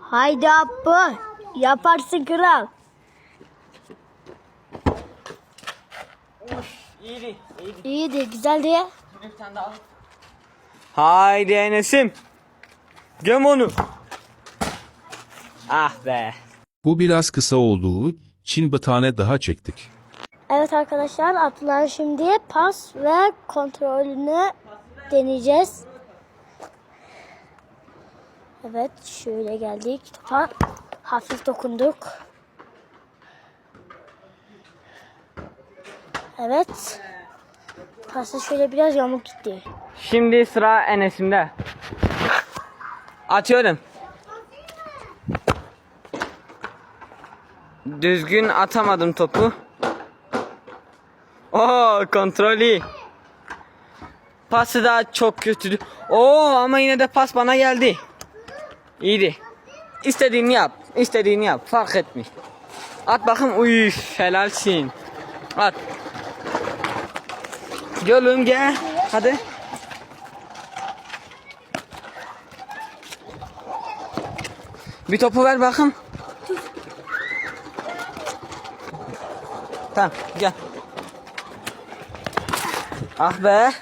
Haydi Apo. Yaparsın kral. İyiydi. İyiydi. İyiydi güzel diye. Bir tane daha. Haydi Enes'im. Göm onu. Ah be. Bu biraz kısa olduğu için bir tane daha çektik. Evet arkadaşlar Abdullah şimdi pas ve kontrolünü deneyeceğiz. Evet şöyle geldik topa. Hafif dokunduk. Evet. Pası şöyle biraz yamuk gitti. Şimdi sıra Enes'imde. Atıyorum. Düzgün atamadım topu. Oo kontrolü. Pası da çok kötüydü. Oo ama yine de pas bana geldi. İyiydi. İstediğini yap. istediğini yap. Fark etmiş. At bakın. Uy helalsin. At. Gölüm gel. Hadi. Bir topu ver bakın. Tamam gel. Ah be.